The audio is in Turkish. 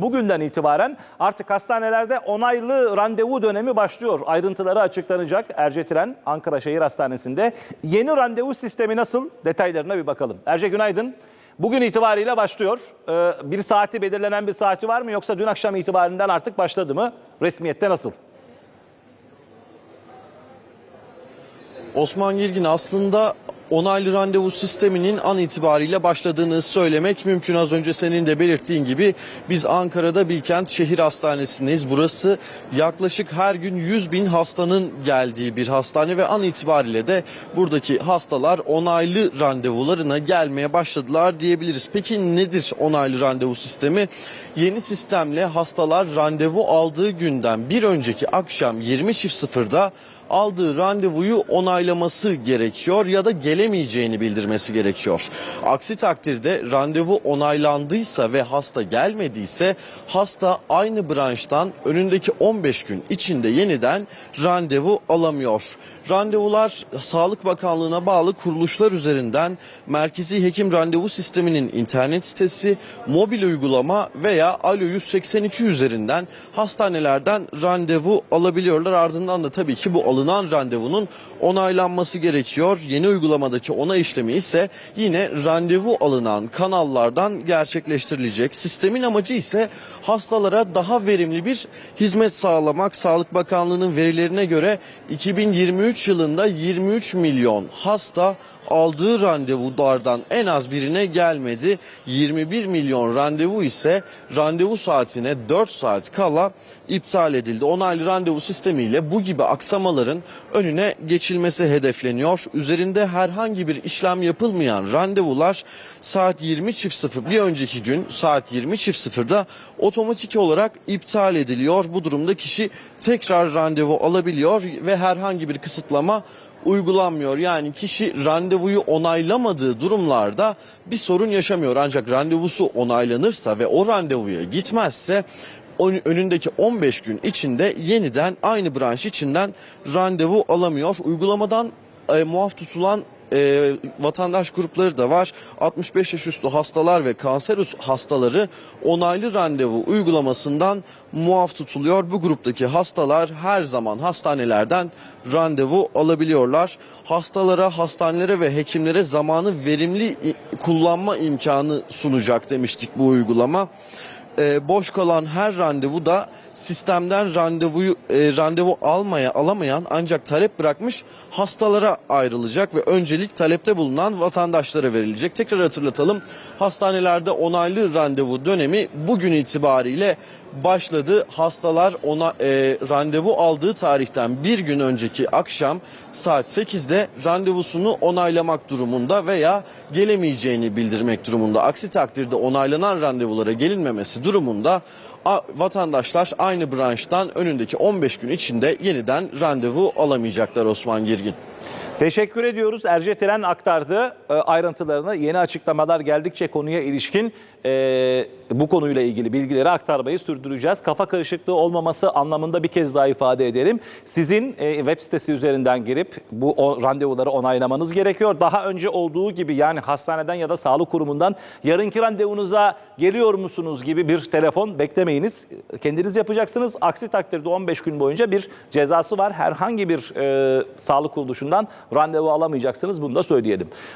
bugünden itibaren artık hastanelerde onaylı randevu dönemi başlıyor. Ayrıntıları açıklanacak Ercetiren Ankara Şehir Hastanesi'nde. Yeni randevu sistemi nasıl? Detaylarına bir bakalım. Erce günaydın. Bugün itibariyle başlıyor. Ee, bir saati belirlenen bir saati var mı yoksa dün akşam itibarinden artık başladı mı? Resmiyette nasıl? Osman Girgin aslında onaylı randevu sisteminin an itibariyle başladığını söylemek mümkün. Az önce senin de belirttiğin gibi biz Ankara'da Bilkent Şehir Hastanesi'ndeyiz. Burası yaklaşık her gün 100 bin hastanın geldiği bir hastane ve an itibariyle de buradaki hastalar onaylı randevularına gelmeye başladılar diyebiliriz. Peki nedir onaylı randevu sistemi? Yeni sistemle hastalar randevu aldığı günden bir önceki akşam 20.00'da aldığı randevuyu onaylaması gerekiyor ya da gelemeyeceğini bildirmesi gerekiyor. Aksi takdirde randevu onaylandıysa ve hasta gelmediyse hasta aynı branştan önündeki 15 gün içinde yeniden randevu alamıyor. Randevular Sağlık Bakanlığı'na bağlı kuruluşlar üzerinden Merkezi Hekim Randevu Sistemi'nin internet sitesi, mobil uygulama veya Alo 182 üzerinden hastanelerden randevu alabiliyorlar. Ardından da tabii ki bu alınan randevunun onaylanması gerekiyor. Yeni uygulamadaki onay işlemi ise yine randevu alınan kanallardan gerçekleştirilecek. Sistemin amacı ise hastalara daha verimli bir hizmet sağlamak. Sağlık Bakanlığı'nın verilerine göre 2023 yılında 23 milyon hasta aldığı randevulardan en az birine gelmedi. 21 milyon randevu ise randevu saatine 4 saat kala iptal edildi. Onaylı randevu sistemiyle bu gibi aksamaların önüne geçilmesi hedefleniyor. Üzerinde herhangi bir işlem yapılmayan randevular saat 20.00 bir önceki gün saat 20.00'da otomatik olarak iptal ediliyor. Bu durumda kişi tekrar randevu alabiliyor ve herhangi bir kısıtlama uygulanmıyor. Yani kişi randevuyu onaylamadığı durumlarda bir sorun yaşamıyor. Ancak randevusu onaylanırsa ve o randevuya gitmezse ön- önündeki 15 gün içinde yeniden aynı branş içinden randevu alamıyor. Uygulamadan e, muaf tutulan e, vatandaş grupları da var. 65 yaş üstü hastalar ve kanser hastaları onaylı randevu uygulamasından muaf tutuluyor. Bu gruptaki hastalar her zaman hastanelerden randevu alabiliyorlar. Hastalara, hastanelere ve hekimlere zamanı verimli kullanma imkanı sunacak demiştik bu uygulama. E, boş kalan her randevu da sistemden randevuyu e, randevu almaya alamayan ancak talep bırakmış hastalara ayrılacak ve öncelik talepte bulunan vatandaşlara verilecek. Tekrar hatırlatalım. Hastanelerde onaylı randevu dönemi bugün itibariyle başladı. Hastalar ona e, randevu aldığı tarihten bir gün önceki akşam saat 8'de randevusunu onaylamak durumunda veya gelemeyeceğini bildirmek durumunda. Aksi takdirde onaylanan randevulara gelinmemesi durumunda vatandaşlar aynı branştan önündeki 15 gün içinde yeniden randevu alamayacaklar Osman Girgin. Teşekkür ediyoruz. Erce Tren aktardı e, ayrıntılarını. Yeni açıklamalar geldikçe konuya ilişkin e, bu konuyla ilgili bilgileri aktarmayı sürdüreceğiz. Kafa karışıklığı olmaması anlamında bir kez daha ifade edelim. Sizin e, web sitesi üzerinden girip bu randevuları onaylamanız gerekiyor. Daha önce olduğu gibi yani hastaneden ya da sağlık kurumundan yarınki randevunuza geliyor musunuz gibi bir telefon beklemeyiniz. Kendiniz yapacaksınız. Aksi takdirde 15 gün boyunca bir cezası var. Herhangi bir sağlık kuruluşundan randevu alamayacaksınız. Bunu da söyleyelim.